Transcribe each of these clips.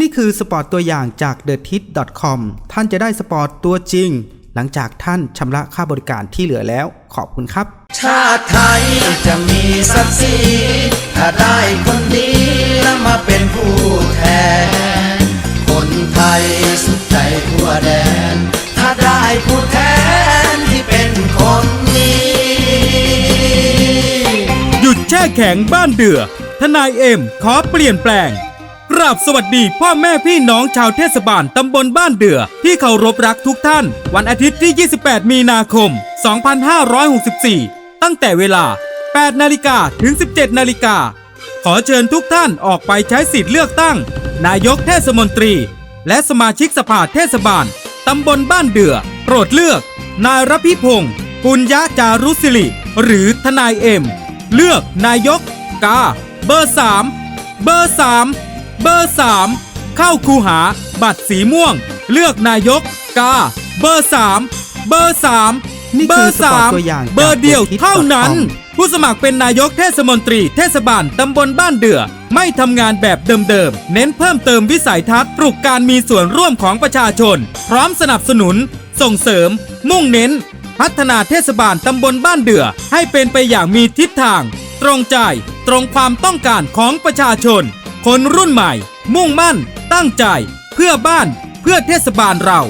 นี่คือสปอร์ตตัวอย่างจาก t h e t i t c o m ท่านจะได้สปอร์ตตัวจริง หลังจากท่านชำระค่าบริการที่เหลือแล้ว ขอบคุณครับ ชาติไทยจะมีศักดิ์ศรีถ้าได้คนดีแล้วมาเป็นผู้แทน คนไทยสุขใจทั่วแดน ถ้าได้ผู้แทนที่เป็นคนดีหยุดแช่แข็งบ้านเดือทนายเอ็มขอเปลี่ยนแปลง กราบสวัสดีพ่อแม่พี่น้องชาวเทศบาลตำบลบ้านเดือ ที่เคารพรักทุกท่าน วันอาทิตย์ที่ 28 มีนาคม 2564 ตั้งแต่เวลา 8 นาฬิกาถึง 17 นาฬิกา ขอเชิญทุกท่านออกไปใช้สิทธิ์เลือกตั้ง นายกเทศมนตรี และสมาชิกสภาเทศบาลตำบลบ้านเดือ โปรดเลือก นายรพิพงศ์ปุญญาจารุศิริ หรือทนายเอ็ม เลือกนายกกา เบอร์สามเบอร์สาม เบอร์สามเข้าคูหา บัตรสีม่วง เลือกนายกกา เบอร์สามเบอร์สามนี่เบคืออร์ สปอร์ตสามตัวอย่างจากเบอร์เดียว The Hit เท่านั้น com ผู้สมัครเป็นนายกเทศมนตรีเทศบาลตำบลบ้านเดือ ไม่ทำงานแบบเดิมๆ เน้นเพิ่มเติมวิสัยทัศน์ปลุกการมีส่วนร่วมของประชาชน พร้อมสนับสนุน ส่งเสริม มุ่งเน้น พัฒนาเทศบาลตำบลบ้านเดือ ให้เป็นไปอย่างมีทิศทาง ตรงใจ ตรงความต้องการของประชาชน คนรุ่นใหม่ มุ่งมั่น ตั้งใจ เพื่อบ้าน เพื่อเทศบาลเรา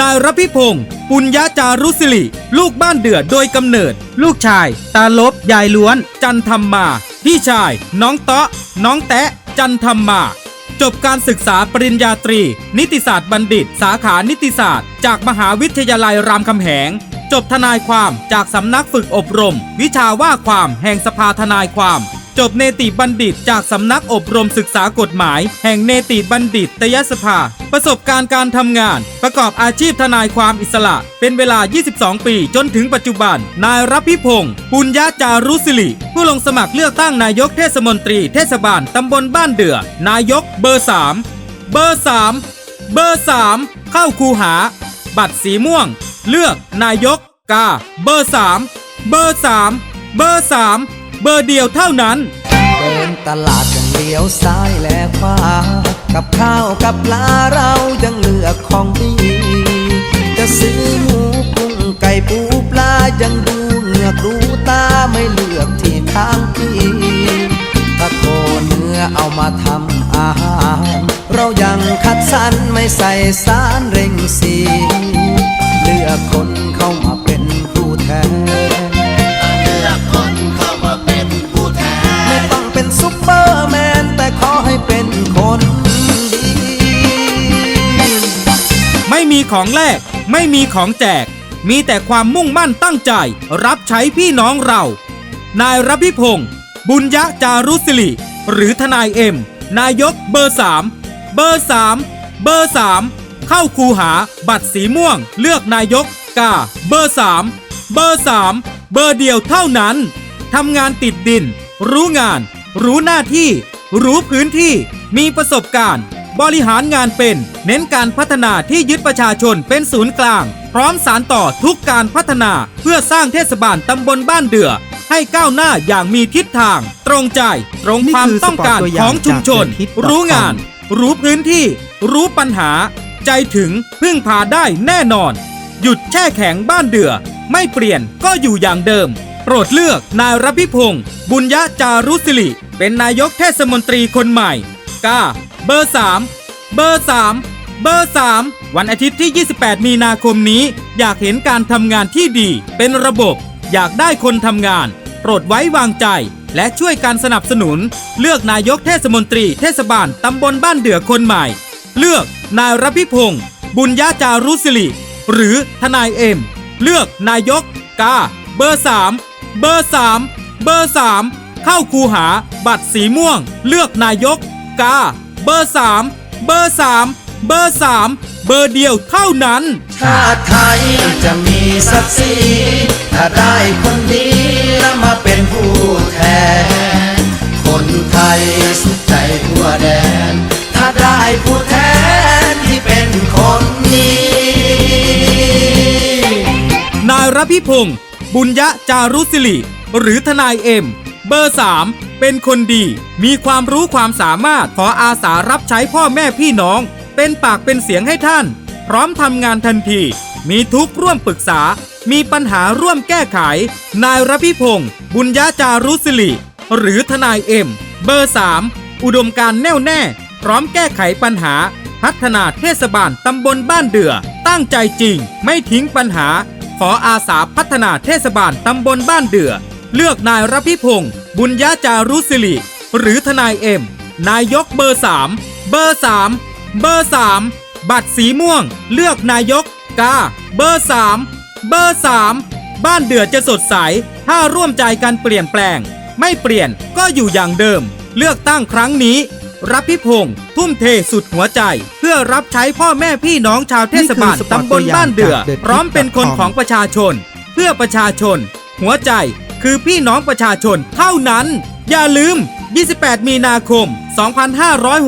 นายรพิพงศ์ปุญญาจารุศิริ ลูกบ้านเดือดโดยกำเนิด ลูกชาย ตาลบ ยายล้วน จันทำมา พี่ชาย น้องเตาะ น้องแตะ จันทำมา จบการศึกษาปริญญาตรี นิติศาสตร์บัณฑิต สาขานิติศาสตร์ จากมหาวิทยาลัยรามคำแหงจบทนายความจากสำนักฝึกอบรม วิชาว่าความแห่งสภาทนายความ จบเนติบัณฑิต จากสำนักอบรมศึกษากฎหมาย แห่งเนติบัณฑิตยสภา ประสบการณ์การทำงาน ประกอบอาชีพทนายความอิสระ เป็นเวลา 22 ปีจนถึงปัจจุบัน นายรับพิพงศ์ปุญญาจารุศิริ ผู้ลงสมัครเลือกตั้งนายกเทศมนตรีเทศบาลตำบลบ้านเดือ นายกเบอร์ 3 เบอร์ 3 เบอร์ 3 เข้าคูหา บัตรสีม่วง เลือกนายกกาเบอร์ 3 เบอร์ 3 เบอร์ 3 เบอร์เดียวเท่านั้น เดินตลาดยังเลี้ยวซ้ายและขวา กับข้าวกับปลาเรายังเลือกของดี จะซื้อหมูกุ้งไก่ปูปลายังดูเหงือกดูตาไม่เลือกที่ทางพี่ถ้าโคเนื้อเอามาทำอาหาร เรายังคัดสรรไม่ใส่สารเร่งสี เลือกคนเข้ามา ม่มีของแลกไม่มีของแจก มีแต่ความมุ่งมั่นตั้งใจ รับใช้พี่น้องเรา นายรพิพงศ์บุญยะจารุศิริหรือทนายเอ็ม นายกเบอร์ 3 เบอร์ 3 เบอร์ 3 เข้าคูหาบัตรสีม่วง เลือกนายกกาเบอร์ 3 เบอร์ 3 เบอร์เดียวเท่านั้นทำงานติดดิน รู้งาน รู้หน้าที่ รู้พื้นที่มีประสบการณ์ บริหารงานเป็น เน้นการพัฒนาที่ยึดประชาชนเป็นศูนย์กลาง พร้อมสารต่อทุกการพัฒนาเพื่อสร้างเทศบาลตำบลบ้านเดือ ให้ก้าวหน้าอย่างมีทิศทาง ตรงใจ ตรงนี่ความคือต้องการสปอร์ตตัวอขย่างองชุมชนจาก The Hit รู้งาน com รู้พื้นที่ รู้ปัญหา ใจถึงพึ่งพาได้แน่นอน หยุดแช่แข็งบ้านเดือ ไม่เปลี่ยนก็อยู่อย่างเดิม โปรดเลือกนายรพิพงศ์บุญยะจารุศิริเป็นนายกเทศมนตรีคนใหม่กา เบอร์ 3 เบอร์ 3 เบอร์ 3 วันอาทิตย์ที่ 28 มีนาคมนี้ อยากเห็นการทำงานที่ดี เป็นระบบ อยากได้คนทำงาน โปรดไว้วางใจ และช่วยการสนับสนุน เลือกนายกเทศมนตรีเทศบาลตำบลบ้านเดือคนใหม่ เลือกนายรพิพงศ์บุญญาจารุศิริหรือทนายเอ็ม เลือกนายกกาเบอร์ 3 เบอร์ 3 เบอร์ 3 เข้าคูหา บัตรสีม่วง เลือกนายกกา บอร์ 3 เบอร์ 3 เบอร์ 3 เบอร์เดียวเท่านั้น ชาติไทยจะมีศักดิ์ศรีถ้าได้คนดีแล้วมาเป็นผู้แทน คนไทยสุขใจทั่วแดน ถ้าได้ผู้แทนที่เป็นคนดีนายรพิพงศ์บุญยะจารุศิริหรือทนายเอ็ม เบอร์ เป็นคนดี มีความรู้ความสามารถขออาสารับใช้พ่อแม่พี่น้อง เป็นปากเป็นเสียงให้ท่าน พร้อมทำงานทันที มีทุกข์ร่วมปรึกษา มีปัญหาร่วมแก้ไข นายรพิพงศ์บุญญาจารุสิริหรือทนายเอ็ม เบอร์ 3 อุดมการแน่วแน่ พร้อมแก้ไขปัญหา พัฒนาเทศบาลตำบลบ้านเดือ ตั้งใจจริง ไม่ทิ้งปัญหา ขออาสาพัฒนาเทศบาลตำบลบ้านเดือ เลือกนายรพิพงศ์บุญญาจารุสิริหรือทนายเอ็ม นายกเบอร์ 3 เบอร์ 3 เบอร์ 3 บัตรสีม่วง เลือกนายกกาเบอร์ 3 เบอร์ 3 บ้านเดือจะสดใส ถ้าร่วมใจกันเปลี่ยนแปลง ไม่เปลี่ยนก็อยู่อย่างเดิม เลือกตั้งครั้งนี้ รับพิพงศ์ทุ่มเทสุดหัวใจ เพื่อรับใช้พ่อแม่พี่น้องชาวเทศบาลนี่คือสปอตตำบลบ้านเดือตัวอย่างจาก The พร้อมเป็นคน Tip.com ของประชาชน เพื่อประชาชน หัวใจ คือพี่น้องประชาชนเท่านั้น อย่าลืม 28 มีนาคม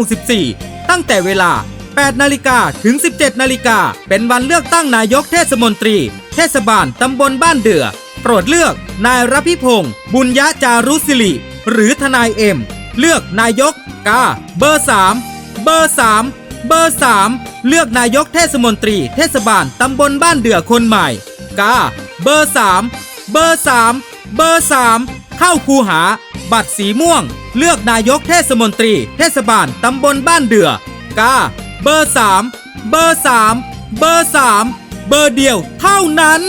2564 ตั้งแต่เวลา 8 นาฬิกาถึง 17 นาฬิกา เป็นวันเลือกตั้งนายกเทศมนตรี เทศบาลตำบลบ้านเดือ โปรดเลือกนายรพิพงศ์บุญยะจารุสิริ หรือทนายเอ็ม เลือกนายกกาเบอร์ 3 เบอร์ 3 เบอร์ 3 เลือกนายกเทศมนตรี เทศบาลตำบลบ้านเดือคนใหม่กาเบอร์ 3 เบอร์ 3 เบอร์ 3 เข้าคูหา บัตรสีม่วง เลือกนายกเทศมนตรี เทศบาลตำบลบ้านเดือกาเบอร์ 3 เบอร์ 3 เบอร์ 3 เบอร์เดียวเท่านั้น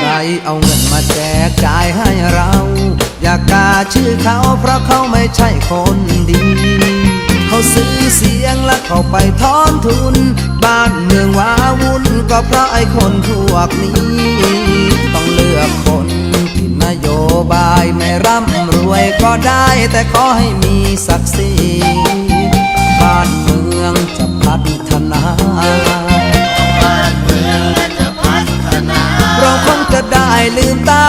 ใครเอาเงินมาแจกจ่ายให้เรา อย่ากาชื่อเขาเพราะเขาไม่ใช่คนดี เขาซื้อเสียงและเขาไปทอนทุน บ้านเมืองว้าวุ่นก็เพราะไอ้คนพวกนี้ ต้องเลือกคน บายไม่ร่ำรวยก็ได้ แต่ขอให้มีศักดิ์ศรีบ้านเมืองจะพัฒนาเราคงจะได้ลืมตา